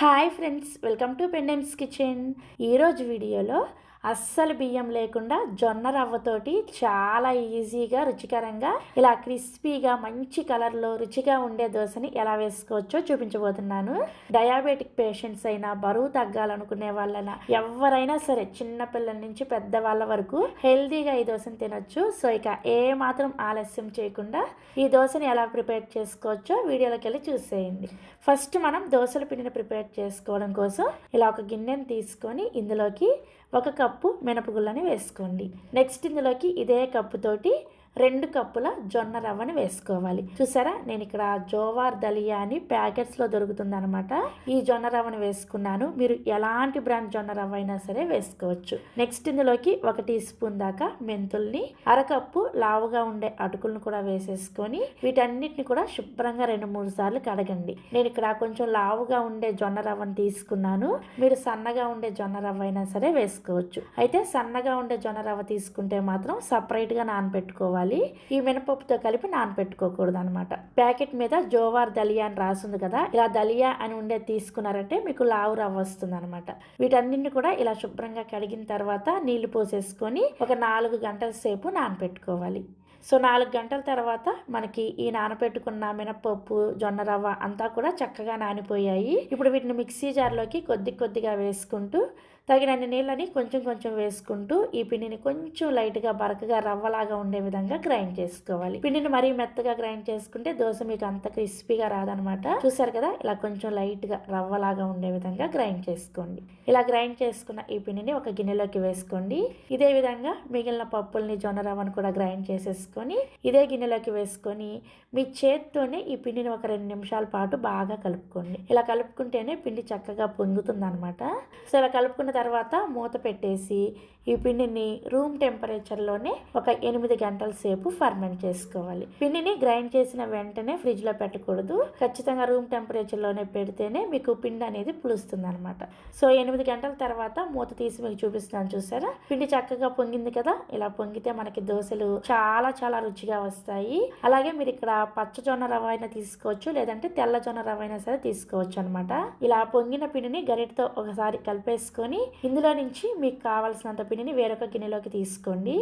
Hi friends welcome to Pendem's kitchen. ఈరోజు వీడియోలో అస్సలు బియ్యం లేకుండా జొన్న రవ్వతోటి చాలా ఈజీగా రుచికరంగా ఇలా క్రిస్పీగా మంచి కలర్లో రుచిగా ఉండే దోశని ఎలా వేసుకోవచ్చో చూపించబోతున్నాను. డయాబెటిక్ పేషెంట్స్ అయినా బరువు తగ్గాలనుకునే వాళ్ళైనా ఎవరైనా సరే చిన్నపిల్లల నుంచి పెద్ద వాళ్ళ వరకు హెల్తీగా ఈ దోశని తినొచ్చు. సో ఇక ఏ మాత్రం ఆలస్యం చేయకుండా ఈ దోశని ఎలా ప్రిపేర్ చేసుకోవచ్చో వీడియోలోకి వెళ్ళి చూసేయండి. ఫస్ట్ మనం దోశల పిండిని ప్రిపేర్ చేసుకోవడం కోసం ఇలా ఒక గిన్నెని తీసుకొని ఇందులోకి ఒక కప్పు మినపగుళ్ళని వేసుకోండి. నెక్స్ట్ ఇందులోకి ఇదే కప్పుతోటి రెండు కప్పుల జొన్న రవ్వని వేసుకోవాలి. చూసారా? నేను ఇక్కడ జోవార్ దలియా అని ప్యాకెట్స్లో దొరుకుతుంది అనమాట ఈ జొన్న రవ్వను వేసుకున్నాను. మీరు ఎలాంటి బ్రాండ్ జొన్న రవ్వ అయినా సరే వేసుకోవచ్చు. నెక్స్ట్ ఇందులోకి ఒక టీ స్పూన్ దాకా మెంతుల్ని అరకప్పు లావుగా ఉండే అటుకులను కూడా వేసేసుకొని వీటన్నిటిని కూడా శుభ్రంగా రెండు మూడు సార్లు కడగండి. నేను ఇక్కడ కొంచెం లావుగా ఉండే జొన్న రవ్వను తీసుకున్నాను. మీరు సన్నగా ఉండే జొన్న రవ్వ అయినా సరే వేసుకోవచ్చు. అయితే సన్నగా ఉండే జొన్న రవ్వ తీసుకుంటే మాత్రం సపరేట్గా నానబెట్టుకోవాలి. ఈ మినపప్పుతో కలిపి నానబెట్టుకోకూడదు అనమాట ప్యాకెట్ మీద జోవార్ దలియా అని రాసింది కదా ఇలా దలియా అని ఉండే తీసుకున్నారంటే మీకు లావు రవ్వ వస్తుంది అనమాట వీటన్నింటిని కూడా ఇలా శుభ్రంగా కడిగిన తర్వాత నీళ్ళు పోసేసుకొని ఒక నాలుగు గంటల సేపు నానబెట్టుకోవాలి సో నాలుగు గంటల తర్వాత మనకి ఈ నానబెట్టుకున్న మినపప్పు జొన్న రవ్వ అంతా కూడా చక్కగా నానిపోయాయి. ఇప్పుడు వీటిని మిక్సీ జార్లోకి కొద్ది కొద్దిగా వేసుకుంటూ తగినన్ని నీళ్ళని కొంచెం కొంచెం వేసుకుంటూ ఈ పిండిని కొంచెం లైట్గా బరకగా రవ్వలాగా ఉండే విధంగా గ్రైండ్ చేసుకోవాలి. పిండిని మరీ మెత్తగా గ్రైండ్ చేసుకుంటే దోశ మీకు అంత క్రిస్పీగా రాదనమాట. చూసారు కదా? ఇలా కొంచెం లైట్గా రవ్వలాగా ఉండే విధంగా గ్రైండ్ చేసుకోండి. ఇలా గ్రైండ్ చేసుకున్న ఈ పిండిని ఒక గిన్నెలోకి వేసుకోండి. ఇదే విధంగా మిగిలిన పప్పుల్ని జొన్న రవ్వను కూడా గ్రైండ్ చేసేసుకొని ఇదే గిన్నెలోకి వేసుకొని మీ చేత్తోనే ఈ పిండిని ఒక రెండు నిమిషాల పాటు బాగా కలుపుకోండి. ఇలా కలుపుకుంటేనే పిండి చక్కగా పొంగుతుంది అనమాట సో ఇలా కలుపుకున్న తర్వాత మూత పెట్టేసి ఈ పిండిని రూమ్ టెంపరేచర్లోనే ఒక ఎనిమిది గంటల సేపు ఫర్మెంట్ చేసుకోవాలి. పిండిని గ్రైండ్ చేసిన వెంటనే ఫ్రిడ్జ్లో పెట్టకూడదు. ఖచ్చితంగా రూమ్ టెంపరేచర్లోనే పెడితేనే మీకు పిండి అనేది పులుస్తుంది అనమాట సో ఎనిమిది గంటల తర్వాత మూత తీసి మీకు చూపిస్తున్నాను చూసారా? పిండి చక్కగా పొంగింది కదా? ఇలా పొంగితే మనకి దోశలు చాలా చాలా రుచిగా వస్తాయి. అలాగే మీరు ఇక్కడ పచ్చ జొన్న అయినా తీసుకోవచ్చు లేదంటే తెల్ల జొన్న అయినా సరే తీసుకోవచ్చు అనమాట ఇలా పొంగిన పిండిని గరిటతో ఒకసారి కలిపేసుకొని ఇందులో నుంచి మీకు కావాల్సినంత పిండిని వేరొక గిన్నెలోకి తీసుకోండి.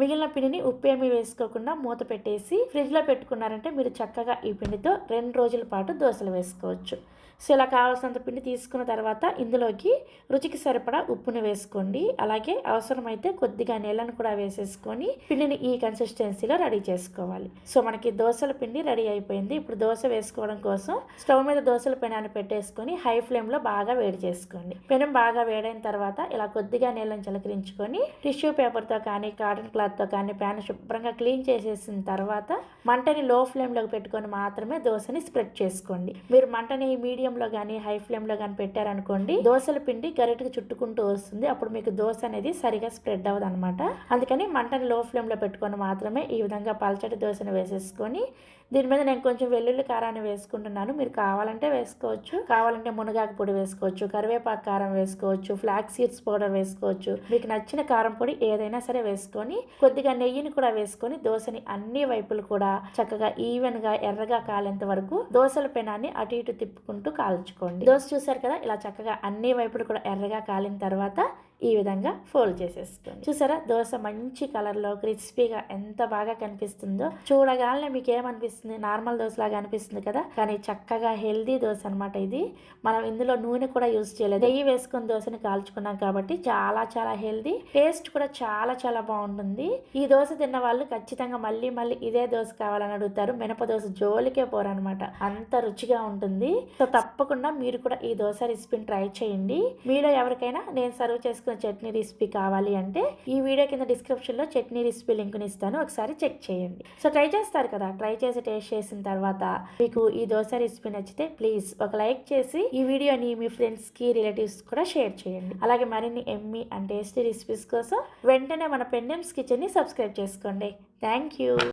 మిగిలిన పిండిని ఉప్పు ఏమి వేసుకోకుండా మూత పెట్టేసి ఫ్రిడ్జ్లో పెట్టుకున్నారంటే మీరు చక్కగా ఈ పిండితో రెండు రోజుల పాటు దోశలు వేసుకోవచ్చు. సో ఇలా కావాల్సినంత పిండి తీసుకున్న తర్వాత ఇందులోకి రుచికి సరిపడా ఉప్పును వేసుకోండి. అలాగే అవసరమైతే కొద్దిగా నీళ్ళను కూడా వేసేసుకొని పిండిని ఈ కన్సిస్టెన్సీలో రెడీ చేసుకోవాలి. సో మనకి దోశల పిండి రెడీ అయిపోయింది. ఇప్పుడు దోశ వేసుకోవడం కోసం స్టవ్ మీద దోశల పెనాన్ని పెట్టేసుకొని హై ఫ్లేమ్లో బాగా వేడి చేసుకోండి. పెనం బాగా వేడైన తర్వాత ఇలా కొద్దిగా నీళ్ళని చిలకరించుకొని టిష్యూ పేపర్తో కానీ కాటన్ క్లాత్తో కానీ ప్యాన్ శుభ్రంగా క్లీన్ చేసేసిన తర్వాత మంటని లో ఫ్లేమ్లోకి పెట్టుకొని మాత్రమే దోశని స్ప్రెడ్ చేసుకోండి. మీరు మంటని మీడియం మీడియంలో కానీ హై ఫ్లేమ్లో కానీ పెట్టారనుకోండి దోశల పిండి గరిటకి చుట్టుకుంటూ వస్తుంది. అప్పుడు మీకు దోశ అనేది సరిగా స్ప్రెడ్ అవ్వదు అనమాట అందుకని మంటను లో ఫ్లేమ్లో పెట్టుకొని మాత్రమే ఈ విధంగా పల్చటి దోశను వేసేసుకొని దీని మీద నేను కొంచెం వెల్లుల్లి కారాన్ని వేసుకుంటున్నాను. మీరు కావాలంటే వేసుకోవచ్చు. కావాలంటే మునగాకు పొడి వేసుకోవచ్చు. కరివేపాకు కారం వేసుకోవచ్చు. ఫ్లాక్ సీడ్స్ పౌడర్ వేసుకోవచ్చు. మీకు నచ్చిన కారం పొడి ఏదైనా సరే వేసుకొని కొద్దిగా నెయ్యిని కూడా వేసుకొని దోశని అన్ని వైపులు కూడా చక్కగా ఈవెన్గా ఎర్రగా కాలేంత వరకు దోశల పెనాన్ని అటు ఇటు తిప్పుకుంటూ కాల్చుకోండి. దోశ చూసారు కదా? ఇలా చక్కగా అన్ని వైపులు కూడా ఎర్రగా కాలిన తర్వాత ఈ విధంగా ఫోల్డ్ చేసేసుకోండి. చూసారా? దోశ మంచి కలర్లో క్రిస్పీగా ఎంత బాగా కనిపిస్తుందో. చూడగానే మీకు ఏమనిపిస్తుంది నార్మల్ దోశలాగా అనిపిస్తుంది కదా? కానీ చక్కగా హెల్దీ దోశ అనమాట ఇది. మనం ఇందులో నూనె కూడా యూజ్ చేయలేదు. నెయ్యి వేసుకుని దోశని కాల్చుకున్నాం కాబట్టి చాలా చాలా హెల్దీ. టేస్ట్ కూడా చాలా చాలా బాగుంటుంది. ఈ దోశ తిన్న వాళ్ళు ఖచ్చితంగా మళ్ళీ మళ్ళీ ఇదే దోశ కావాలని అడుగుతారు. మినప దోశ జోలికే పోరనమాట అంత రుచిగా ఉంటుంది. సో తప్పకుండా మీరు కూడా ఈ దోశ రెసిపీని ట్రై చేయండి. మీలో ఎవరికైనా నేను సర్వ్ చేసుకుని చేసుకున్న చట్నీ రెసిపీ కావాలి అంటే ఈ వీడియో కింద డిస్క్రిప్షన్లో చట్నీ రెసిపీ లింక్ని ఇస్తాను. ఒకసారి చెక్ చేయండి. సో ట్రై చేస్తారు కదా? ట్రై చేసి టేస్ట్ చేసిన తర్వాత మీకు ఈ దోశ రెసిపీ నచ్చితే ప్లీజ్ ఒక లైక్ చేసి ఈ వీడియోని మీ ఫ్రెండ్స్కి రిలేటివ్స్ కూడా షేర్ చేయండి. అలాగే మరిన్ని ఎమ్మి అండ్ టేస్టీ రెసిపీస్ కోసం వెంటనే మన పెండెమ్స్ కిచెన్ని సబ్స్క్రైబ్ చేసుకోండి. Thank you